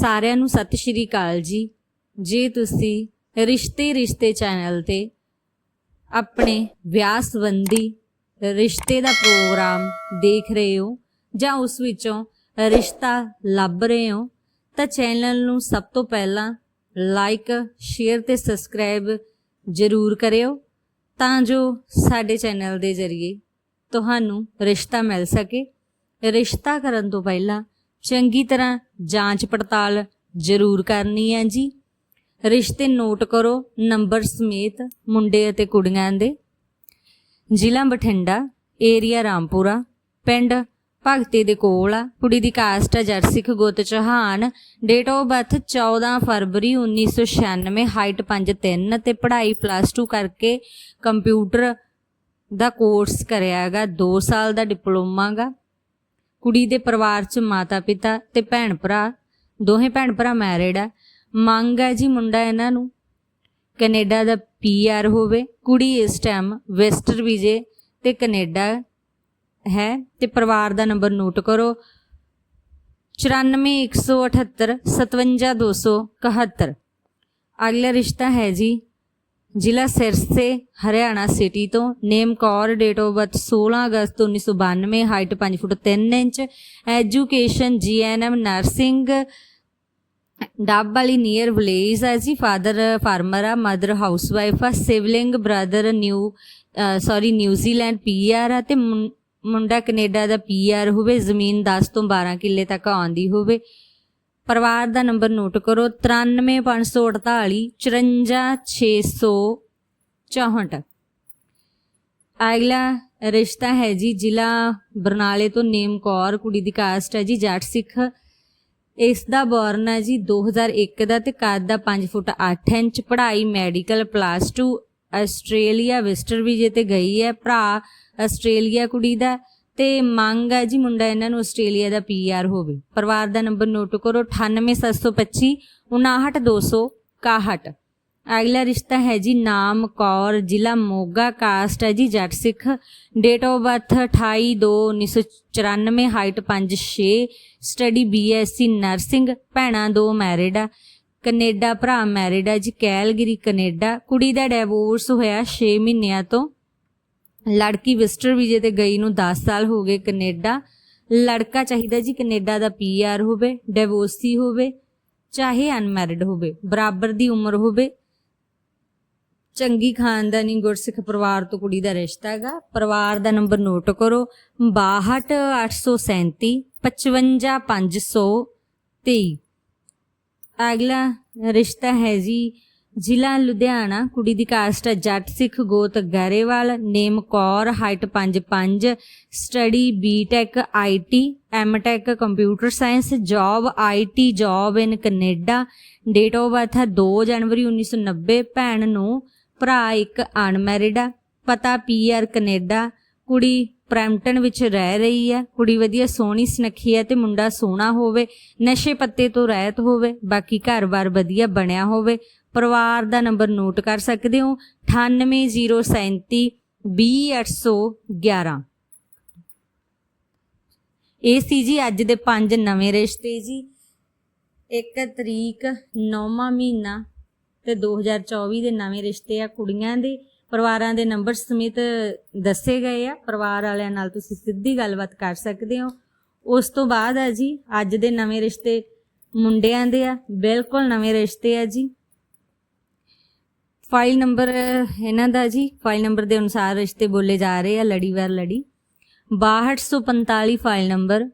ਸਾਰਿਆਂ ਨੂੰ ਸਤਿ ਸ਼੍ਰੀ ਅਕਾਲ ਜੀ। ਜੇ ਤੁਸੀਂ ਰਿਸ਼ਤੇ ਰਿਸ਼ਤੇ ਚੈਨਲ ਤੇ ਆਪਣੇ ਵਿਆਹ ਸੰਬੰਧੀ ਰਿਸ਼ਤੇ ਦਾ ਪ੍ਰੋਗਰਾਮ ਦੇਖ ਰਹੇ ਹੋ ਜਾਂ ਉਸ ਵਿੱਚੋਂ ਰਿਸ਼ਤਾ ਲੱਭ ਰਹੇ ਹੋ, ਤਾਂ ਚੈਨਲ ਨੂੰ ਸਭ ਤੋਂ ਪਹਿਲਾਂ ਲਾਈਕ ਸ਼ੇਅਰ ਤੇ ਸਬਸਕ੍ਰਾਈਬ ਜ਼ਰੂਰ ਕਰਿਓ ਤਾਂ ਜੋ ਸਾਡੇ ਚੈਨਲ ਦੇ ਜ਼ਰੀਏ ਤੁਹਾਨੂੰ ਰਿਸ਼ਤਾ ਮਿਲ ਸਕੇ। ਰਿਸ਼ਤਾ ਕਰਨ ਤੋਂ ਪਹਿਲਾਂ ਚੰਗੀ ਤਰ੍ਹਾਂ ਜਾਂਚ ਪੜਤਾਲ ਜ਼ਰੂਰ ਕਰਨੀ ਹੈ ਜੀ। ਰਿਸ਼ਤੇ ਨੋਟ ਕਰੋ ਨੰਬਰ ਸਮੇਤ ਮੁੰਡੇ ਅਤੇ ਕੁੜੀਆਂ ਦੇ। ਜ਼ਿਲ੍ਹਾ ਬਠਿੰਡਾ, ਏਰੀਆ ਰਾਮਪੁਰਾ, ਪਿੰਡ ਭਗਤੀ ਦੇ ਕੋਲ ਆ। ਕੁੜੀ ਦੀ ਕਾਸਟ ਆ ਜੱਟ ਗੋਤ ਚੌਹਾਨ। ਡੇਟ ਆਫ ਬਰਥ 14 ਫਰਵਰੀ 1996 ਹਾਈਟ 5'3 ਤੇ ਪੜ੍ਹਾਈ ਪਲੱਸ 2 ਕਰਕੇ ਕੰਪਿਊਟਰ ਦਾ ਕੋਰਸ ਕਰਿਆ ਕਰਿਆਗਾ 2 ਸਾਲ ਦਾ ਡਿਪਲੋਮਾ ਗਾ ਕੁੜੀ ਦੇ ਪਰਿਵਾਰ 'ਚ ਮਾਤਾ ਪਿਤਾ ਤੇ ਭੈਣ ਭਰਾ ਦੋਹੇ ਭੈਣ ਭਰਾ ਮੈਰਿਡ ਆ। ਮੰਗ ਹੈ ਜੀ ਮੁੰਡਾ ਇਹਨਾਂ ਨੂੰ। ਕੈਨੇਡਾ ਦਾ ਪੀਆਰ ਹੋਵੇ। ਕੁੜੀ ਇਸ ਟਾਈਮ ਵੈਸਟਰ ਵੀਜ਼ੇ ਤੇ ਕੈਨੇਡਾ ਹੈ ਤੇ ਪਰਿਵਾਰ ਦਾ ਨੰਬਰ ਨੋਟ ਕਰੋ। 94178 57271 ਅਗਲਾ ਰਿਸ਼ਤਾ ਹੈ ਜੀ ਜ਼ਿਲ੍ਹਾ ਸਿਰਸੇ, ਹਰਿਆਣਾ ਸਿਟੀ ਤੋਂ name Kaur date of birth 16 ਅਗਸਤ 1992 height 5 foot 3 inch education GNM nursing Dabwali near village ਹੈ ਜੀ ਫਾਦਰ ਫਾਰਮਰ ਆ ਮਦਰ ਹਾਊਸਵਾਈਫ ਆ sibling brother new sorry New Zealand PR ਆ ਤੇ ਮੁੰਡਾ ਕੈਨੇਡਾ ਦਾ ਪੀਆਰ ਹੋਵੇ, ਜ਼ਮੀਨ 10 ਤੋਂ 12 ਕਿੱਲੇ ਤੱਕ ਆਉਂਦੀ ਹੋਵੇ। ਪਰਿਵਾਰ ਦਾ ਨੰਬਰ ਨੋਟ ਕਰੋ 93548 54664 ਅਗਲਾ ਰਿਸ਼ਤਾ ਹੈ ਜੀ ਜ਼ਿਲ੍ਹਾ ਬਰਨਾਲੇ ਤੋਂ ਨੇਮ ਕੌਰ, ਕੁੜੀ ਦੀ ਕਾਸਟ ਹੈ ਜੀ ਜੱਟ ਸਿੱਖ। ਇਸ ਦਾ ਬੋਰਨ ਹੈ ਜੀ 2001 ਦਾ ਤੇ ਕੱਦ ਦਾ 5 ਫੁੱਟ 8 ਇੰਚ, ਪੜ੍ਹਾਈ ਮੈਡੀਕਲ ਪਲੱਸ 2 ਆਸਟ੍ਰੇਲੀਆ ਵਿਜ਼ਟਰ ਵੀਜ਼ੇ ਤੇ ਗਈ ਹੈ। ਭਰਾ ਆਸਟ੍ਰੇਲੀਆ ਕੁੜੀ ਦਾ ਤੇ ਮੰਗ ਹੈ ਜੀ ਮੁੰਡਾ ਇਹਨਾਂ ਨੂੰ ਆਸਟ੍ਰੇਲੀਆ ਦਾ ਪੀਆਰ ਹੋਵੇ। ਪਰਿਵਾਰ ਦਾ ਨੰਬਰ ਨੋਟ ਕਰੋ 98725 59261 ਅਗਲਾ ਰਿਸ਼ਤਾ ਹੈ ਜੀ ਨਾਮ ਕੌਰ, ਜ਼ਿਲ੍ਹਾ ਮੋਗਾ, ਕਾਸਟ ਹੈ ਜੀ Jatt Sikh. Date of birth 28 2 1994 height 5'6 study BSc nursing ਭੈਣਾਂ ਦੋ ਮੈਰਿਡ ਆ। ਕੈਨੇਡਾ ਭਰਾ ਮੈਰਿਡ ਆ ਜੀ, ਕੈਲਗਰੀ, ਕੈਨੇਡਾ। ਕੁੜੀ ਦਾ ਡਿਵੋਰਸ ਹੋਇਆ 6 ਮਹੀਨਿਆਂ ਤੋਂ। ਲੜਕੀ ਵਿਜ਼ਟਰ ਵੀਜ਼ੇ ਤੇ ਗਈ ਨੂੰ 10 ਸਾਲ ਹੋ ਗਏ ਕੈਨੇਡਾ, ਲੜਕਾ ਚਾਹੀਦਾ ਜੀ ਕੈਨੇਡਾ ਦਾ ਪੀਆਰ ਹੋਵੇ, ਡਿਵੋਰਸੀ ਹੋਵੇ, ਚਾਹੇ ਅਨਮੈਰਿਡ ਹੋਵੇ, ਬਰਾਬਰ ਦੀ ਉਮਰ ਹੋਵੇ। ਚੰਗੀ ਖਾਨਦਾਨੀ ਗੁਰਸਿੱਖ ਪਰਿਵਾਰ ਤੋਂ ਕੁੜੀ ਦਾ ਰਿਸ਼ਤਾ ਹੈਗਾ, ਪਰਿਵਾਰ ਦਾ ਨੰਬਰ ਨੋਟ ਕਰੋ 62837 55523 ਅਗਲਾ ਰਿਸ਼ਤਾ ਹੈ ਜੀ ਜ਼ਿਲ੍ਹਾ ਲੁਧਿਆਣਾ, ਕੁੜੀ ਦੀ ਕਾਸਟ ਜੱਟ ਸਿੱਖ ਗੋਤ Grewal, name Kaur, height 5'5 study BTech IT MTech computer science, job IT job in Canada, date of birth ਹੈ 2 ਜਨਵਰੀ 1990 ਭੈਣ ਨੂੰ ਭਰਾ ਇੱਕ ਅਨਮੈਰਿਡ ਆ ਪਤਾ ਪੀਆਰ ਕੈਨੇਡਾ, ਕੁੜੀ ਪ੍ਰੈਂਪਟਨ ਵਿੱਚ ਰਹਿ ਰਹੀ ਹੈ, ਕੁੜੀ ਵਧੀਆ ਸੋਹਣੀ ਸੁਨੱਖੀ ਹੈ ਤੇ ਮੁੰਡਾ ਸੋਹਣਾ ਹੋਵੇ, ਨਸ਼ੇ ਪੱਤੇ ਤੋਂ ਰਹਿਤ ਹੋਵੇ, ਬਾਕੀ ਘਰ-ਬਾਰ ਵਧੀਆ ਬਣਿਆ ਹੋਵੇ ਪਰਿਵਾਰ ਦਾ ਨੰਬਰ ਨੋਟ ਕਰ ਸਕਦੇ ਹੋ 98037 20811 ਇਹ ਸੀ ਜੀ ਅੱਜ ਦੇ ਪੰਜ ਨਵੇਂ ਰਿਸ਼ਤੇ ਜੀ। 1 ਤਰੀਕ 9ਵਾਂ ਮਹੀਨਾ ਤੇ 2024 ਦੇ ਨਵੇਂ ਰਿਸ਼ਤੇ ਆ ਕੁੜੀਆਂ ਦੇ। ਪਰਿਵਾਰਾਂ ਦੇ ਨੰਬਰ ਸਮੇਤ ਦੱਸੇ ਗਏ ਆ। ਪਰਿਵਾਰ ਵਾਲਿਆਂ ਨਾਲ ਤੁਸੀਂ ਸਿੱਧੀ ਗੱਲਬਾਤ ਕਰ ਸਕਦੇ ਹੋ। ਉਸ ਤੋਂ ਬਾਅਦ ਆ ਜੀ, ਅੱਜ ਦੇ ਨਵੇਂ ਰਿਸ਼ਤੇ ਮੁੰਡਿਆਂ ਦੇ ਆ। ਬਿਲਕੁਲ ਨਵੇਂ ਰਿਸ਼ਤੇ ਆ ਜੀ। ਫਾਈਲ ਨੰਬਰ ਇਹਨਾਂ ਦਾ ਜੀ, ਫਾਈਲ ਨੰਬਰ ਦੇ ਅਨੁਸਾਰ ਰਿਸ਼ਤੇ ਬੋਲੇ ਜਾ ਰਹੇ ਆ ਲੜੀਵਾਰ ਲੜੀ। 6245 ਫਾਈਲ ਨੰਬਰ।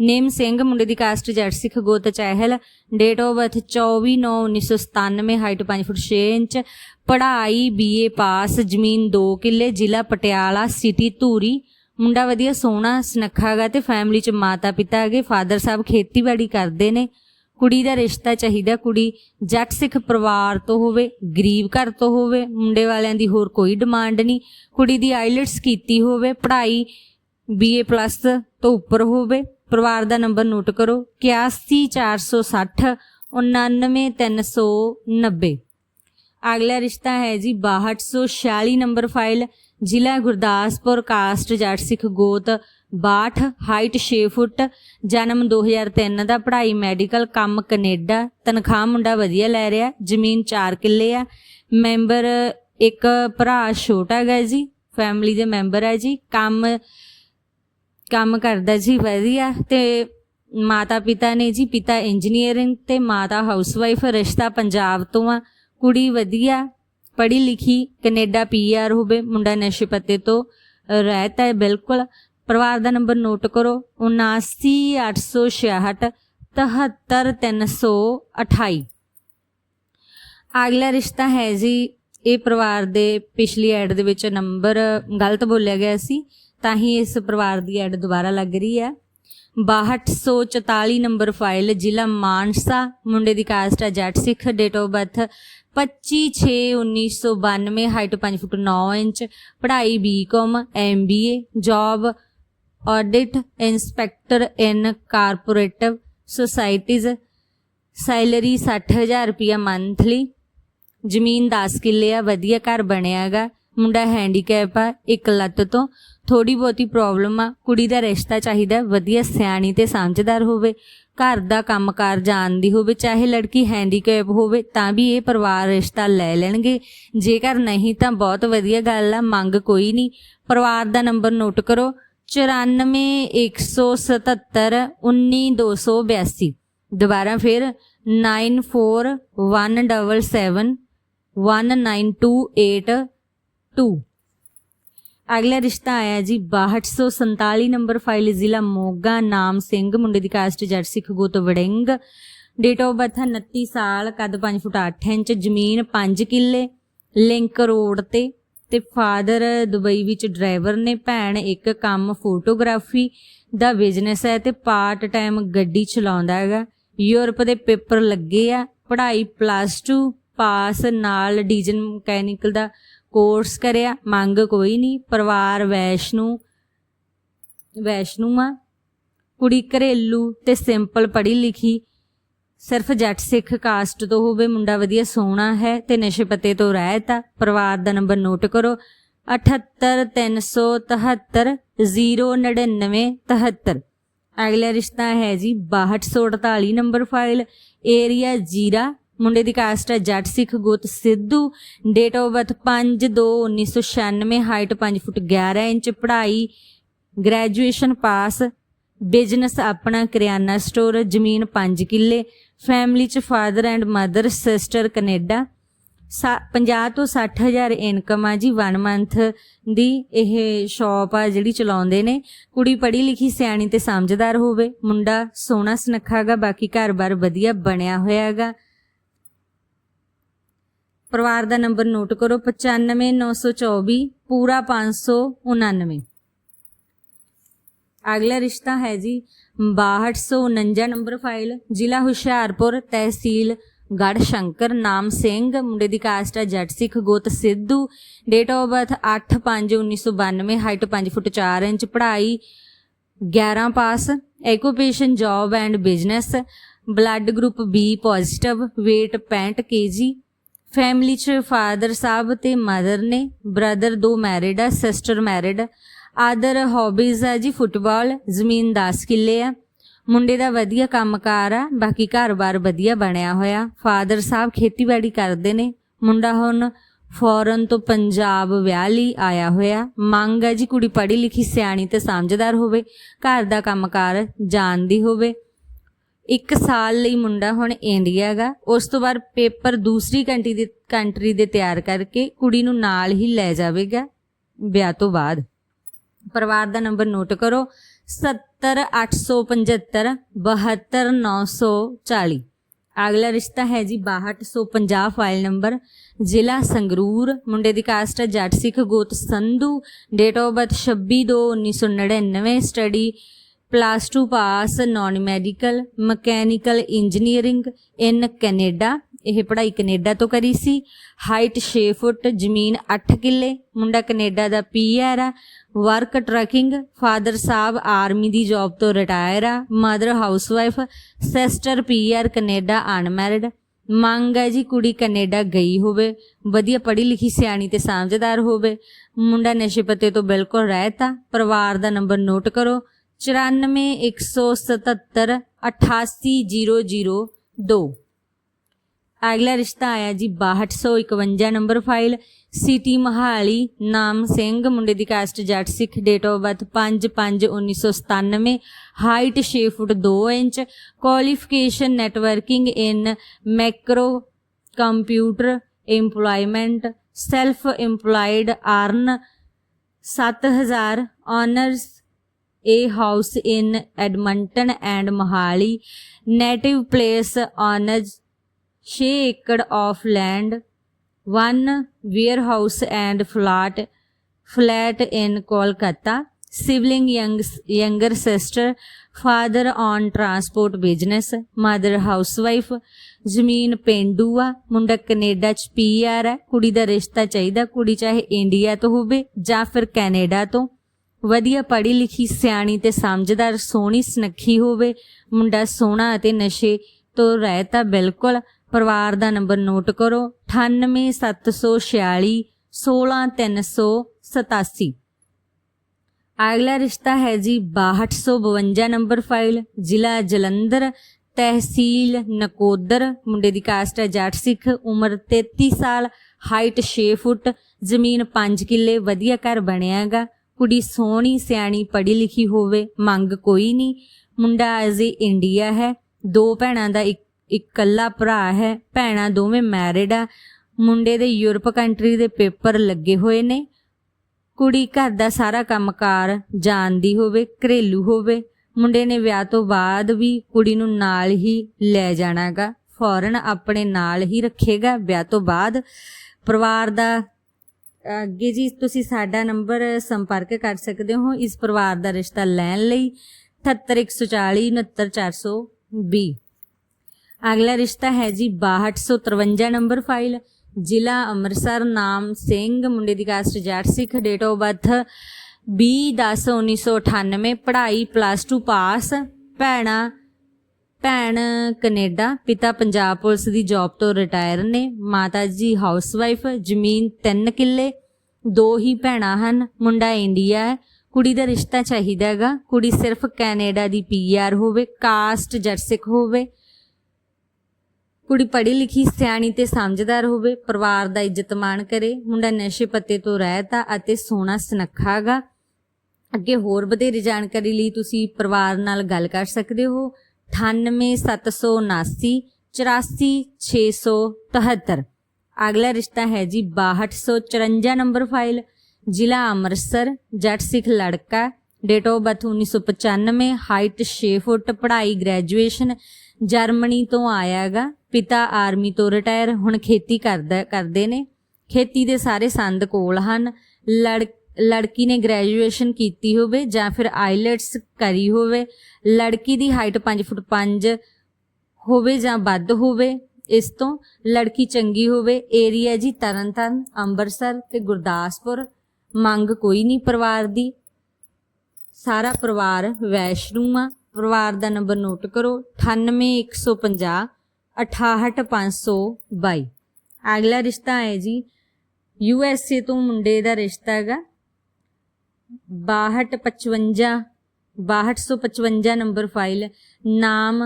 ਨੇਮ ਸਿੰਘ, ਮੁੰਡੇ ਦੀ ਕਾਸਟ ਜੱਟ ਸਿੱਖ ਗੋਤ Chahal. Date of birth 24/9/1997 height 5 foot 6 inch. ਪੜ੍ਹਾਈ ਬੀਏ ਪਾਸ, ਜ਼ਮੀਨ 2 ਕਿੱਲੇ, ਜ਼ਿਲ੍ਹਾ ਪਟਿਆਲਾ ਸਿਟੀ ਧੂਰੀ। ਮੁੰਡਾ ਵਧੀਆ ਸੋਹਣਾ ਸੁਨੱਖਾਗਾ ਤੇ ਫੈਮਿਲੀ ਚ ਮਾਤਾ ਪਿਤਾ ਹੈਗੇ। ਫਾਦਰ ਸਾਹਿਬ ਖੇਤੀਬਾੜੀ ਕਰਦੇ ਨੇ। ਕੁੜੀ ਦਾ ਰਿਸ਼ਤਾ ਚਾਹੀਦਾ, ਕੁੜੀ ਜੱਟ ਸਿੱਖ ਪਰਿਵਾਰ ਤੋਂ ਹੋਵੇ, ਗਰੀਬ ਘਰ ਤੋਂ ਹੋਵੇ, ਮੁੰਡੇ ਵਾਲਿਆਂ ਦੀ ਹੋਰ ਕੋਈ ਡਿਮਾਂਡ ਨਹੀਂ। ਕੁੜੀ ਦੀ ਆਈਲਟਸ ਕੀਤੀ ਹੋਵੇ, ਪੜ੍ਹਾਈ ਬੀਏ ਤੋਂ ਉੱਪਰ ਹੋਵੇ, ਪਰਿਵਾਰ ਦਾ ਨੰਬਰ ਨੋਟ ਕਰੋ 81460 99390 ਅਗਲਾ ਰਿਸ਼ਤਾ ਹੈ ਜੀ 6246 ਨੰਬਰ ਫਾਈਲ ਜ਼ਿਲ੍ਹਾ ਗੁਰਦਾਸਪੁਰ, ਕਾਸਟ ਜੱਟ ਸਿੱਖ ਗੋਤ 62 ਹਾਈਟ 6 ਫੁੱਟ, ਜਨਮ 2003 ਦਾ, ਪੜ੍ਹਾਈ ਮੈਡੀਕਲ, ਕੰਮ ਕੈਨੇਡਾ, ਤਨਖਾਹ ਮੁੰਡਾ ਵਧੀਆ ਲੈ ਰਿਹਾ, ਜ਼ਮੀਨ 4 ਕਿੱਲੇ ਆ। ਮੈਂਬਰ ਇੱਕ ਭਰਾ ਛੋਟਾ ਹੈਗਾ ਜੀ ਫੈਮਿਲੀ ਦੇ ਮੈਂਬਰ ਹੈ ਜੀ, ਕੰਮ ਕੰਮ ਕਰਦਾ ਜੀ ਵਧੀਆ ਤੇ ਮਾਤਾ ਪਿਤਾ ਨੇ ਜੀ, ਪਿਤਾ ਇੰਜੀਨੀਅਰਿੰਗ ਤੇ ਮਾਤਾ ਹਾਊਸਵਾਈਫ ਰਿਸ਼ਤਾ ਪੰਜਾਬ ਤੋਂ ਆ, ਕੁੜੀ ਵਧੀਆ ਪੜ੍ਹੀ ਲਿਖੀ ਕੈਨੇਡਾ ਪੀਆਰ ਹੋਵੇ, ਮੁੰਡਾ ਨਸ਼ੇ ਪੱਤੇ ਤੋਂ ਰਹਿਤ ਹੈ ਬਿਲਕੁਲ। ਪਰਿਵਾਰ ਦਾ ਨੰਬਰ ਨੋਟ ਕਰੋ 79866 77328 ਅਗਲਾ ਰਿਸ਼ਤਾ ਹੈ ਜੀ, ਇਹ ਪਰਿਵਾਰ ਦੇ ਪਿਛਲੀ ਐਡ ਦੇ ਵਿੱਚ ਨੰਬਰ ਗਲਤ ਬੋਲਿਆ ਗਿਆ ਸੀ, ਤਾਂ ਹੀ ਇਸ ਪਰਿਵਾਰ ਦੀ ਐਡ ਦੁਬਾਰਾ ਲੱਗ ਰਹੀ ਹੈ। 6244 ਨੰਬਰ ਫਾਈਲ, ਜ਼ਿਲ੍ਹਾ ਮਾਨਸਾ, ਮੁੰਡੇ ਦੀ ਕਾਸਟ ਹੈ Jatt Sikh date of birth 25/6/1992 height 5 foot 9 inch, ਪੜ੍ਹਾਈ BCom MBA job audit inspector in cooperative societies salary 60000 ਰੁਪਿਆ ਮੰਥਲੀ ਜ਼ਮੀਨ 10 ਕਿੱਲੇ ਆ, ਵਧੀਆ ਘਰ ਬਣਿਆਗਾ ਮੁੰਡਾ ਹੈਂਡੀਕੈਪ ਆ, ਇੱਕ ਲੱਤ ਤੋਂ ਥੋੜੀ ਬਹੁਤੀ ਪ੍ਰੋਬਲਮ ਆ, ਕੁੜੀ ਦਾ ਰਿਸ਼ਤਾ ਚਾਹੀਦਾ, ਵਧੀਆ ਸਿਆਣੀ ਤੇ ਸਮਝਦਾਰ ਹੋਵੇ, ਘਰ ਦਾ ਕੰਮਕਾਰ ਜਾਣਦੀ ਹੋਵੇ, ਚਾਹੇ ਲੜਕੀ ਹੈਂਡੀਕੈਪ ਹੋਵੇ, ਤਾਂ ਵੀ ਇਹ ਪਰਿਵਾਰ ਰਿਸ਼ਤਾ ਲੈ ਲੈਣਗੇ, ਜੇਕਰ ਨਹੀਂ ਤਾਂ ਬਹੁਤ ਵਧੀਆ ਗੱਲ ਆ, ਮੰਗ ਕੋਈ ਨਹੀਂ, ਪਰਿਵਾਰ ਦਾ ਨੰਬਰ ਨੋਟ ਕਰੋ 9417 19282 ਦੁਬਾਰਾ ਫਿਰ 9417 19282 ਅਗਲਾ ਰਿਸ਼ਤਾ ਆਇਆ ਜੀ 6247 ਨੰਬਰ ਫਾਈਲ, ਜ਼ਿਲ੍ਹਾ ਮੋਗਾ, ਨਾਮ ਸਿੰਘ, ਮੁੰਡੇ ਦੀ ਕਾਸਟ ਜੱਟ ਸਿੱਖ ਗੋਤ ਵੜਿੰਗ। ਡੇਟ ਆਫ ਬਰਥ 29 ਸਾਲ, ਕੱਦ 5 ਫੁੱਟ 8 ਇੰਚ, ਜ਼ਮੀਨ 5 ਕਿੱਲੇ ਲਿੰਕ ਰੋਡ ਤੇ ਤੇ ਫਾਦਰ ਦੁਬਈ ਵਿੱਚ ਡਰਾਈਵਰ ਨੇ ਭੈਣ ਇੱਕ ਕੰਮ ਫੋਟੋਗ੍ਰਾਫੀ ਦਾ ਬਿਜ਼ਨਸ ਹੈ ਤੇ ਪਾਰਟ ਟਾਈਮ ਗੱਡੀ ਚਲਾਉਂਦਾ ਹੈਗਾ। ਯੂਰਪ ਦੇ ਪੇਪਰ ਲੱਗੇ ਆ, ਪੜ੍ਹਾਈ ਪਲੱਸ 2 ਪਾਸ ਨਾਲ ਡੀਜ਼ਲ ਮਕੈਨੀਕਲ ਦਾ ਕੋਰਸ ਕਰਿਆ, ਮੰਗ ਕੋਈ ਨਹੀਂ, ਪਰਿਵਾਰ ਵੈਸ਼ਨੂ ਵੈਸ਼ਨੂ ਆ ਕੁੜੀ ਘਰੇਲੂ ਤੇ ਸਿੰਪਲ ਪੜ੍ਹੀ ਲਿਖੀ ਸਿਰਫ ਜੱਟ ਸਿੱਖ ਕਾਸਟ ਤੋਂ ਹੋਵੇ, ਮੁੰਡਾ ਵਧੀਆ ਸੋਹਣਾ ਹੈ ਤੇ ਨਸ਼ੇ ਪੱਤੇ ਤੋਂ ਰਹਿਤ ਆ, ਪਰਿਵਾਰ ਦਾ ਨੰਬਰ ਨੋਟ ਕਰੋ। 78373 09973 ਅਗਲਾ ਰਿਸ਼ਤਾ ਹੈ ਜੀ 6248 ਨੰਬਰ ਫਾਈਲ। ਏਰੀਆ ਜੀਰਾ, ਮੁੰਡੇ ਦੀ ਕਾਸਟ ਹੈ ਜੱਟ ਸਿੱਖ ਗੋਤ Sidhu. Date of birth 5/2/1996 height 5 foot 11 inch, ਪੜ੍ਹਾਈ ਗ੍ਰੈਜੂਏਸ਼ਨ ਪਾਸ ਬਿਜ਼ਨਸ ਆਪਣਾ ਕਰਿਆਨਾ ਸਟੋਰ, ਜ਼ਮੀਨ 5 ਕਿੱਲੇ ਫੈਮਿਲੀ ਚ father and mother sister Canada. 50 ਤੋਂ 60000 ਇਨਕਮ ਆ ਜੀ 1 ਮੰਥ ਦੀ। ਇਹ ਸ਼ਾਪ ਆ ਜਿਹੜੀ ਚਲਾਉਂਦੇ ਨੇ। ਕੁੜੀ ਪੜ੍ਹੀ ਲਿਖੀ, ਸਿਆਣੀ ਤੇ ਸਮਝਦਾਰ ਹੋਵੇ। ਮੁੰਡਾ ਸੋਹਣਾ ਸੁਨੱਖਾਗਾ ਬਾਕੀ ਘਰ-ਬਾਰ ਵਧੀਆ ਬਣਿਆ ਹੋਇਆਗਾ ਪਰਿਵਾਰ ਦਾ ਨੰਬਰ ਨੋਟ ਕਰੋ 95924 ਪੂਰਾ 599 ਅਗਲਾ ਰਿਸ਼ਤਾ ਹੈ ਜੀ 6249 ਨੰਬਰ ਫਾਈਲ, ਜ਼ਿਲ੍ਹਾ ਹੁਸ਼ਿਆਰਪੁਰ, ਤਹਿਸੀਲ ਗੜ ਸ਼ੰਕਰ ਨਾਮ ਸਿੰਘ, ਮੁੰਡੇ ਦੀ ਕਾਸਟ ਹੈ ਜੱਟ ਸਿੱਖ ਗੋਤ Sidhu date of birth 8/5/1992 height 5 foot 4 inch, ਪੜ੍ਹਾਈ 11 pass occupation job and business blood group B positive weight 65 kg family ਚ ਫਾਦਰ ਸਾਹਿਬ ਤੇ ਮਦਰ ਨੇ ਬ੍ਰਦਰ ਦੋ ਮੈਰਿਡ ਆ ਸਿਸਟਰ ਮੈਰਿਡ ਆਦਰ ਹੌਬੀਜ਼ ਆ ਜੀ ਫੁੱਟਬਾਲ ਜ਼ਮੀਨ 10 ਕਿੱਲੇ ਆ। ਮੁੰਡੇ ਦਾ ਵਧੀਆ ਕੰਮਕਾਰ ਆ, ਬਾਕੀ ਘਰ-ਬਾਰ ਵਧੀਆ ਬਣਿਆ ਹੋਇਆ। ਫਾਦਰ ਸਾਹਿਬ ਖੇਤੀਬਾੜੀ ਕਰਦੇ ਨੇ। ਮੁੰਡਾ ਹੁਣ ਫੌਰਨ ਤੋਂ ਪੰਜਾਬ ਵਿਆਹ ਲਈ ਆਇਆ ਹੋਇਆ। ਮੰਗ ਹੈ ਜੀ ਕੁੜੀ ਪੜ੍ਹੀ ਲਿਖੀ ਸਿਆਣੀ ਤੇ ਸਮਝਦਾਰ ਹੋਵੇ, ਘਰ ਦਾ ਕੰਮਕਾਰ ਜਾਣਦੀ ਹੋਵੇ। ਇੱਕ ਸਾਲ ਲਈ ਮੁੰਡਾ ਹੁਣ ਇੰਡੀਆ ਗਾ ਉਸ ਤੋਂ ਬਾਅਦ ਪੇਪਰ ਦੂਸਰੀ ਕੰਟਰੀ ਦੇ ਕੰਟਰੀ ਦੇ ਤਿਆਰ ਕਰਕੇ ਕੁੜੀ ਨੂੰ ਨਾਲ ਹੀ ਲੈ ਜਾਵੇਗਾ ਵਿਆਹ ਤੋਂ ਬਾਅਦ। ਪਰਿਵਾਰ ਦਾ ਨੰਬਰ ਨੋਟ ਕਰੋ 70875 72940 ਅਗਲਾ ਰਿਸ਼ਤਾ ਹੈ ਜੀ 6250 ਫਾਈਲ ਨੰਬਰ, ਜ਼ਿਲ੍ਹਾ ਸੰਗਰੂਰ। ਮੁੰਡੇ ਦੀ ਕਾਸਟ ਹੈ ਜੱਟ ਸਿੱਖ ਗੋਤ Sandhu. Date of birth 26/2/1999 study plus 2 pass non medical mechanical engineering in Canada ਇਹ ਪੜ੍ਹਾਈ ਕੈਨੇਡਾ ਤੋਂ ਕਰੀ ਸੀ। ਹਾਈਟ 6 ਫੁੱਟ, ਜ਼ਮੀਨ 8 ਕਿੱਲੇ। ਮੁੰਡਾ ਕੈਨੇਡਾ ਦਾ ਪੀਆਰ ਆ। Work trucking father sahib army ਦੀ ਜੌਬ ਤੋਂ ਰਿਟਾਇਰ ਆ mother housewife sister PR Canada unmarried ਮੰਗ ਹੈ ਜੀ ਕੁੜੀ ਕੈਨੇਡਾ ਗਈ ਹੋਵੇ ਵਧੀਆ ਪੜ੍ਹੀ ਲਿਖੀ ਸਿਆਣੀ ਤੇ ਸਮਝਦਾਰ ਹੋਵੇ ਮੁੰਡਾ ਨਸ਼ੇ ਪੱਤੇ ਤੋਂ ਬਿਲਕੁਲ ਰਹਿਤ ਆ ਪਰਿਵਾਰ ਦਾ ਨੰਬਰ ਨੋਟ ਕਰੋ 9417 88002 ਅਗਲਾ ਰਿਸ਼ਤਾ ਆਇਆ ਜੀ 6251 ਨੰਬਰ ਫਾਈਲ, ਸਿਟੀ ਮਹਾਲੀ, ਨਾਮ ਸਿੰਘ, ਮੁੰਡੇ ਦੀ caste Jatt Sikh date of birth 5/5/1997 height 6 foot 2 inch qualification networking in macro computer EMPLOYMENT self EMPLOYED earn 7000 owns a house in Edmonton and Mohali. Native place owns 6 acre of land 1 warehouse and flat flat in Kolkata sibling young, younger sister father on transport business mother housewife ਜ਼ਮੀਨ ਪਿੰਡੂ ਆ ਮੁੰਡਾ Canada ਚ PR ਹੈ ਕੁੜੀ ਦਾ ਰਿਸ਼ਤਾ ਚਾਹੀਦਾ ਕੁੜੀ ਚਾਹੇ ਇੰਡੀਆ ਤੋਂ ਹੋਵੇ ਜਾਂ ਫਿਰ ਕੈਨੇਡਾ ਤੋਂ ਵਧੀਆ ਪੜ੍ਹੀ ਲਿਖੀ ਸਿਆਣੀ ਤੇ ਸਮਝਦਾਰ ਸੋਹਣੀ ਸੁਨੱਖੀ ਹੋਵੇ ਮੁੰਡਾ ਸੋਹਣਾ ਅਤੇ ਨਸ਼ੇ ਤੋਂ ਰਹਿਤਾ ਬਿਲਕੁਲ ਪਰਿਵਾਰ ਦਾ ਨੰਬਰ ਨੋਟ ਕਰੋ 98746 16387 ਅਗਲਾ ਰਿਸ਼ਤਾ ਹੈ ਜੀ 6252 ਨੰਬਰ ਫਾਈਲ, ਜ਼ਿਲ੍ਹਾ ਜਲੰਧਰ, ਤਹਿਸੀਲ ਨਕੋਦਰ। ਮੁੰਡੇ ਦੀ ਕਾਸਟ ਹੈ ਜੱਟ ਸਿੱਖ, ਉਮਰ 33 ਸਾਲ, ਹਾਈਟ 6 ਫੁੱਟ, ਜ਼ਮੀਨ 5 ਕਿੱਲੇ, ਵਧੀਆ ਘਰ ਬਣਿਆਗਾ ਕੁੜੀ ਸੋਹਣੀ, ਸਿਆਣੀ, ਪੜ੍ਹੀ ਲਿਖੀ ਹੋਵੇ, ਮੰਗ ਕੋਈ ਨਹੀਂ। ਮੁੰਡਾ ਅਜੇ ਇੰਡੀਆ ਹੈ, ਦੋ ਭੈਣਾਂ ਦਾ ਇੱਕ ਇਕੱਲਾ ਭਰਾ ਹੈ, ਭੈਣਾਂ ਦੋਵੇਂ ਮੈਰਿਡ ਆ, ਮੁੰਡੇ ਦੇ ਯੂਰਪ ਕੰਟਰੀ ਦੇ ਪੇਪਰ ਲੱਗੇ ਹੋਏ ਨੇ। ਕੁੜੀ ਘਰ ਦਾ ਸਾਰਾ ਕੰਮਕਾਰ ਜਾਣਦੀ ਹੋਵੇ, ਘਰੇਲੂ ਹੋਵੇ। ਮੁੰਡੇ ਨੇ ਵਿਆਹ ਤੋਂ ਬਾਅਦ ਵੀ ਕੁੜੀ ਨੂੰ ਨਾਲ ਹੀ ਲੈ ਜਾਣਾਗਾ ਫੌਰਨ ਆਪਣੇ ਨਾਲ ਹੀ ਰੱਖੇਗਾ। ਵਿਆਹ ਤੋਂ ਬਾਅਦ ਪਰਿਵਾਰ ਦਾ, ਅੱਗੇ ਜੀ ਤੁਸੀਂ ਸਾਡਾ ਨੰਬਰ ਸੰਪਰਕ ਕਰ ਸਕਦੇ ਹੋ। ਇਸ ਪਰਿਵਾਰ ਦਾ ਰਿਸ਼ਤਾ ਲੈਣ ਲਈ 78140 69420 ਅਗਲਾ ਰਿਸ਼ਤਾ ਹੈ ਜੀ 6253 ਨੰਬਰ ਫਾਈਲ, ਜ਼ਿਲ੍ਹਾ ਅੰਮ੍ਰਿਤਸਰ, ਨਾਮ ਸਿੰਘ, ਮੁੰਡੇ ਦੀ caste Jatt Sikh date of birth 20/10/1998 ਪੜ੍ਹਾਈ ਪਲੱਸ 2 ਪਾਸ ਭੈਣਾ, ਭੈਣ ਕੈਨੇਡਾ, ਪਿਤਾ ਪੰਜਾਬ ਪੁਲਿਸ ਦੀ ਜੌਬ ਤੋਂ ਰਿਟਾਇਰ ਨੇ, ਮਾਤਾ ਜੀ ਹਾਊਸਵਾਈਫ ਜ਼ਮੀਨ 3 ਕਿੱਲੇ, ਦੋ ਹੀ ਭੈਣਾਂ ਹਨ, ਮੁੰਡਾ ਇੰਡੀਆ ਹੈ, ਕੁੜੀ ਦਾ ਰਿਸ਼ਤਾ ਚਾਹੀਦਾ ਹੈਗਾ, ਕੁੜੀ ਸਿਰਫ ਕੈਨੇਡਾ ਦੀ ਪੀਆਰ ਹੋਵੇ ਕਾਸਟ ਜੱਟ ਹੋਵੇ ਕੁੜੀ ਪੜ੍ਹੀ ਲਿਖੀ, ਸਿਆਣੀ ਤੇ ਸਮਝਦਾਰ ਹੋਵੇ, ਪਰਿਵਾਰ ਦਾ ਇੱਜ਼ਤ ਕਰੇ, ਮੁੰਡਾ ਨਸ਼ੇ ਪੱਤੇ ਤੋਂ ਰਹਿਤ ਆ ਅਤੇ ਸੋਹਣਾ ਸੁਨੱਖਾ ਅੱਗੇ ਹੋਰ ਵਧੇਰੇ ਜਾਣਕਾਰੀ ਲਈ ਤੁਸੀਂ ਪਰਿਵਾਰ ਨਾਲ ਗੱਲ ਕਰ ਸਕਦੇ ਹੋ। 98779 84673 ਅਗਲਾ ਰਿਸ਼ਤਾ ਹੈ ਜੀ 6254 ਨੰਬਰ ਫਾਈਲ। ਜ਼ਿਲ੍ਹਾ ਅੰਮ੍ਰਿਤਸਰ, ਜੱਟ ਸਿੱਖ ਲੜਕਾ date of birth 1995 height 6 foot, ਪੜ੍ਹਾਈ ਗ੍ਰੈਜੂਏਸ਼ਨ ਜਰਮਨੀ ਤੋਂ ਆਇਆ ਆਇਆਗਾ। ਪਿਤਾ ਆਰਮੀ ਤੋਂ ਰਿਟਾਇਰ, ਹੁਣ ਖੇਤੀ ਕਰਦਾ, ਕਰਦੇ ਨੇ। ਖੇਤੀ ਦੇ ਸਾਰੇ ਸੰਦ ਕੋਲ ਹਨ। ਲੜ, ਲੜਕੀ ਨੇ ਗ੍ਰੈਜੂਏਸ਼ਨ ਕੀਤੀ ਹੋਵੇ ਜਾਂ ਫਿਰ ਆਈਲੈਟਸ ਕਰੀ ਹੋਵੇ। ਲੜਕੀ ਦੀ ਹਾਈਟ 5 ਫੁੱਟ 5 ਹੋਵੇ ਜਾਂ ਵੱਧ ਹੋਵੇ, ਇਸ ਤੋਂ ਲੜਕੀ ਚੰਗੀ ਹੋਵੇ। ਏਰੀਆ ਜੀ ਤਰਨਤਾਰਨ, ਅੰਮ੍ਰਿਤਸਰ ਤੇ ਗੁਰਦਾਸਪੁਰ। ਮੰਗ ਕੋਈ ਨਹੀਂ ਪਰਿਵਾਰ ਦੀ। ਸਾਰਾ ਪਰਿਵਾਰ ਵੈਸ਼ਨੂ ਆ। ਪਰਿਵਾਰ ਦਾ ਨੰਬਰ ਨੋਟ ਕਰੋ 98150 68522 ਅਗਲਾ ਰਿਸ਼ਤਾ ਹੈ ਜੀ, ਯੂ ਐਸ ਏ ਤੋਂ ਮੁੰਡੇ ਦਾ ਰਿਸ਼ਤਾ ਹੈਗਾ। 6255 6255 ਨੰਬਰ ਫਾਈਲ, ਨਾਮ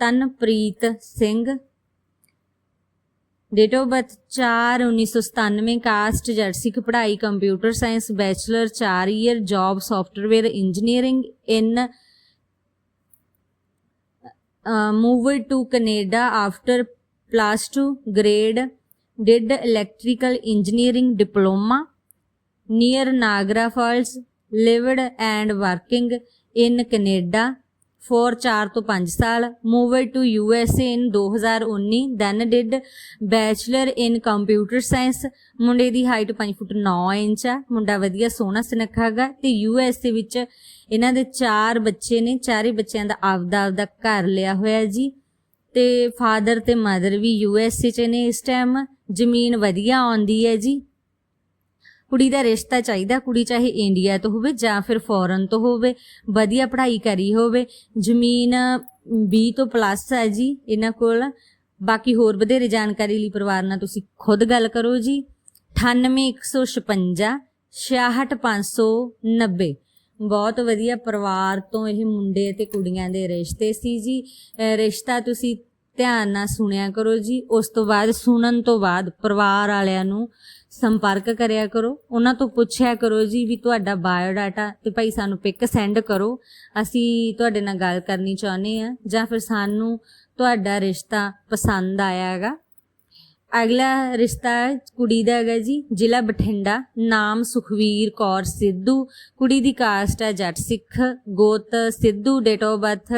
Tanpreet Singh. Date of birth 4 1997 caste ਜਰਸਿਕ ਪੜ੍ਹਾਈ computer science bachelor 4 year job software engineering in Uh, moved to Canada after plus 2 grade did electrical engineering diploma near Niagara Falls lived and working in Canada for 4 ਤੋਂ 5 ਸਾਲ moved to USA in 2019 then did bachelor in computer science ਮੁੰਡੇ ਦੀ height 5 foot 9 inch ਆ, ਮੁੰਡਾ ਵਧੀਆ ਸੋਹਣਾ ਸੁਨੱਖਾ ਹੈਗਾ ਤੇ USA ਵਿੱਚ ਇਹਨਾਂ ਦੇ ਚਾਰ ਬੱਚੇ ਨੇ, ਚਾਰੇ ਬੱਚਿਆਂ ਦਾ ਆਪਦਾ ਆਪਦਾ ਘਰ ਲਿਆ ਹੋਇਆ ਜੀ। ਤੇ ਫਾਦਰ ਤੇ ਮਦਰ ਵੀ USA ਚ ਨੇ ਇਸ ਟਾਈਮ ਜ਼ਮੀਨ ਵਧੀਆ ਆਉਂਦੀ ਹੈ ਜੀ। ਕੁੜੀ ਦਾ ਰਿਸ਼ਤਾ ਚਾਹੀਦਾ, ਕੁੜੀ ਚਾਹੇ ਇੰਡੀਆ ਤੋਂ ਹੋਵੇ ਜਾਂ ਫਿਰ ਫੋਰਨ ਤੋਂ ਹੋਵੇ, ਵਧੀਆ ਪੜ੍ਹਾਈ ਕਰੀ ਹੋਵੇ, ਜ਼ਮੀਨ 20 ਤੋਂ ਪਲੱਸ ਹੈ ਜੀ ਇਹਨਾਂ ਕੋਲ। ਬਾਕੀ ਹੋਰ ਵਧੇਰੇ ਜਾਣਕਾਰੀ ਲਈ ਪਰਿਵਾਰ ਨਾਲ ਤੁਸੀਂ ਖੁਦ ਗੱਲ ਕਰੋ ਜੀ। 98156 66590 ਬਹੁਤ ਵਧੀਆ ਪਰਿਵਾਰ ਤੋਂ ਇਹ ਮੁੰਡੇ ਤੇ ਕੁੜੀਆਂ ਦੇ ਰਿਸ਼ਤੇ ਸੀ ਜੀ। ਰਿਸ਼ਤਾ ਤੁਸੀਂ ਧਿਆਨ ਨਾਲ ਸੁਣਿਆ ਕਰੋ ਜੀ। ਉਸ ਤੋਂ ਬਾਅਦ ਸੁਣਨ ਤੋਂ ਬਾਅਦ ਪਰਿਵਾਰ ਵਾਲਿਆਂ ਨੂੰ ਸੰਪਰਕ ਕਰਿਆ ਕਰੋ। ਉਹਨਾਂ ਤੋਂ ਪੁੱਛਿਆ ਕਰੋ ਜੀ ਵੀ ਤੁਹਾਡਾ ਬਾਇਓਡਾਟਾ ਤੇ ਭਾਈ ਸਾਨੂੰ ਪਿਕ ਸੈਂਡ ਕਰੋ। ਅਸੀਂ ਤੁਹਾਡੇ ਨਾਲ ਗੱਲ ਕਰਨੀ ਚਾਹੁੰਦੇ ਆ ਜਾਂ ਫਿਰ ਸਾਨੂੰ ਤੁਹਾਡਾ ਰਿਸ਼ਤਾ ਪਸੰਦ ਆਇਆ ਹੈਗਾ। ਅਗਲਾ ਰਿਸ਼ਤਾ ਕੁੜੀ ਦਾ ਹੈਗਾ ਜੀ, ਜ਼ਿਲ੍ਹਾ ਬਠਿੰਡਾ, ਨਾਮ ਸੁਖਵੀਰ ਕੌਰ ਸਿੱਧੂ। ਕੁੜੀ ਦੀ ਕਾਸਟ ਹੈ ਜੱਟ ਸਿੱਖ, ਗੋਤ Sidhu date of birth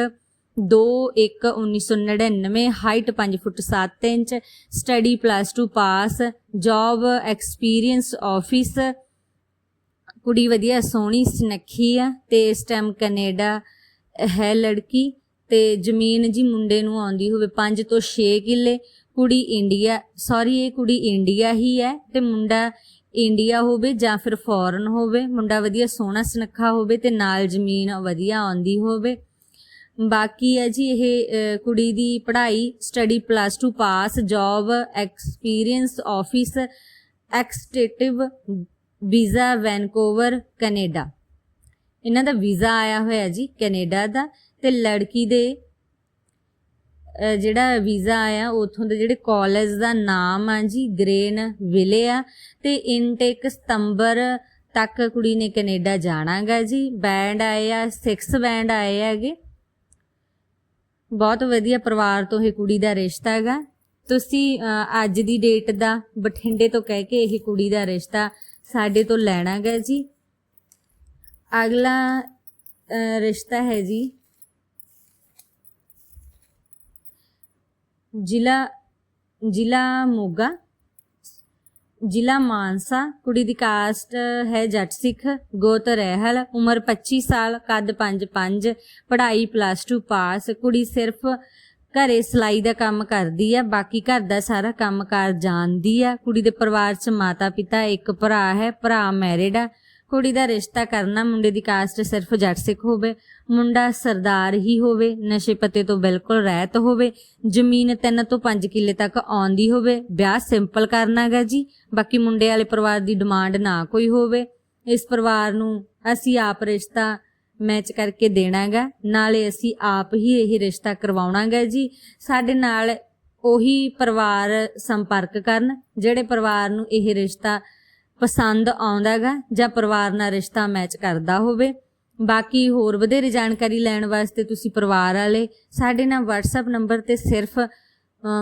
2/1/1999 height 5 foot 7 inch study plus 2 pass job experience office ਕੁੜੀ ਵਧੀਆ, ਸੋਹਣੀ, ਸੁਨੱਖੀ ਆ, ਤੇ ਇਸ ਟਾਈਮ ਕੈਨੇਡਾ ਹੈ ਲੜਕੀ, ਤੇ ਜ਼ਮੀਨ ਜੀ ਮੁੰਡੇ ਨੂੰ ਆਉਂਦੀ ਹੋਵੇ 5 ਤੋਂ 6 ਕਿੱਲੇ, ਕੁੜੀ ਇੰਡੀਆ ਸੌਰੀ ਇਹ ਕੁੜੀ ਇੰਡੀਆ ਹੀ ਹੈ, ਤੇ ਮੁੰਡਾ ਇੰਡੀਆ ਹੋਵੇ ਜਾਂ ਫਿਰ ਫੋਰਨ ਹੋਵੇ, ਮੁੰਡਾ ਵਧੀਆ, ਸੋਹਣਾ, ਸੁਨੱਖਾ ਹੋਵੇ ਤੇ ਨਾਲ ਜ਼ਮੀਨ ਵਧੀਆ ਆਉਂਦੀ ਹੋਵੇ। ਬਾਕੀ ਹੈ ਜੀ ਇਹ ਕੁੜੀ ਦੀ ਪੜ੍ਹਾਈ study plus 2 pass job experience office executive visa Vancouver Canada ਇਹਨਾਂ ਦਾ ਵੀਜ਼ਾ ਆਇਆ ਹੋਇਆ ਜੀ ਕੈਨੇਡਾ ਦਾ ਤੇ ਲੜਕੀ ਦੇ ਜਿਹੜਾ ਵੀਜ਼ਾ ਆਇਆ ਉਥੋਂ ਦੇ ਜਿਹੜੇ ਕਾਲਜ ਦਾ ਨਾਮ ਆ ਜੀ ਗ੍ਰੇਨ ਵਿਲੇ ਆ ਤੇ ਇਨਟੇਕ ਸਤੰਬਰ ਤੱਕ ਕੁੜੀ ਨੇ ਕੈਨੇਡਾ ਜਾਣਾਗਾ ਜੀ। ਬੈਂਡ ਆਏ ਆ 6 ਬੈਂਡ ਆਏ ਹੈਗੇ। ਬਹੁਤ ਵਧੀਆ ਪਰਿਵਾਰ ਤੋਂ ਇਹ ਕੁੜੀ ਦਾ ਰਿਸ਼ਤਾ ਹੈਗਾ। ਤੁਸੀਂ ਅੱਜ ਦੀ ਡੇਟ ਦਾ ਬਠਿੰਡੇ ਤੋਂ ਕਹਿ ਕੇ ਇਹ ਕੁੜੀ ਦਾ ਰਿਸ਼ਤਾ ਸਾਡੇ ਤੋਂ ਲੈਣਾਗਾ ਜੀ। ਅਗਲਾ ਰਿਸ਼ਤਾ ਹੈ ਜੀ। ਜ਼ਿਲ੍ਹਾ ਜ਼ਿਲ੍ਹਾ ਮੋਗਾ। ਜ਼ਿਲ੍ਹਾ ਮਾਨਸਾ, ਕੁੜੀ ਦੀ ਕਾਸਟ ਹੈ ਜੱਟ ਸਿੱਖ, ਗੋਤ ਰਹਿਲ, ਉਮਰ 25 ਸਾਲ, ਕੱਦ 5'5 ਪੜ੍ਹਾਈ ਪਲੱਸ 2 ਪਾਸ ਕੁੜੀ ਸਿਰਫ ਘਰੇ ਸਿਲਾਈ ਦਾ ਕੰਮ ਕਰਦੀ ਆ, ਬਾਕੀ ਘਰ ਦਾ ਸਾਰਾ ਕੰਮ ਕਾਰ ਜਾਣਦੀ ਆ, ਕੁੜੀ ਦੇ ਪਰਿਵਾਰ 'ਚ ਮਾਤਾ ਪਿਤਾ ਇੱਕ ਭਰਾ ਹੈ, ਭਰਾ ਮੈਰਿਡ ਆ ਕੁੜੀ ਦਾ ਰਿਸ਼ਤਾ ਕਰਨਾ ਮੁੰਡੇ ਦੀ ਕਾਸਟ ਸਿਰਫ ਜੱਟ ਸਿੱਖ ਹੋਵੇ, ਮੁੰਡਾ ਸਰਦਾਰ ਹੀ ਹੋਵੇ, ਨਸ਼ੇ ਪੱਤੇ ਤੋਂ ਬਿਲਕੁਲ ਰਹਿਤ ਹੋਵੇ, ਜ਼ਮੀਨ 3 ਤੋਂ 5 ਕਿੱਲੇ ਤੱਕ ਆਉਂਦੀ ਹੋਵੇ, ਵਿਆਹ ਸਿੰਪਲ ਕਰਨਾਗਾ ਜੀ, ਬਾਕੀ ਮੁੰਡੇ ਵਾਲੇ ਪਰਿਵਾਰ ਦੀ ਡਿਮਾਂਡ ਨਾ ਕੋਈ ਹੋਵੇ, ਇਸ ਪਰਿਵਾਰ ਨੂੰ ਅਸੀਂ ਆਪ ਰਿਸ਼ਤਾ ਮੈਚ ਕਰਕੇ ਦੇਣਾਗਾ ਨਾਲੇ ਅਸੀਂ ਆਪ ਹੀ ਇਹ ਰਿਸ਼ਤਾ ਕਰਵਾਉਣਾਗਾ ਜੀ, ਸਾਡੇ ਨਾਲ ਉਹੀ ਪਰਿਵਾਰ ਸੰਪਰਕ ਕਰਨ, ਜਿਹੜੇ ਪਰਿਵਾਰ ਨੂੰ ਇਹ ਰਿਸ਼ਤਾ ਪਸੰਦ ਆਉਂਦਾਗਾ ਜਾਂ ਪਰਿਵਾਰ ਨਾਲ ਰਿਸ਼ਤਾ ਮੈਚ ਕਰਦਾ ਹੋਵੇ। ਬਾਕੀ ਹੋਰ ਵਧੇਰੇ ਜਾਣਕਾਰੀ ਲੈਣ ਵਾਸਤੇ ਤੁਸੀਂ ਪਰਿਵਾਰ ਵਾਲੇ ਸਾਡੇ ਨਾਲ WhatsApp ਨੰਬਰ ਤੇ ਸਿਰਫ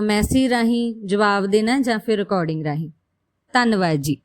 ਮੈਸੇਜ ਰਾਹੀਂ ਜਵਾਬ ਦੇਣਾ ਜਾਂ ਫਿਰ ਰਿਕਾਰਡਿੰਗ ਰਾਹੀਂ। ਧੰਨਵਾਦ ਜੀ।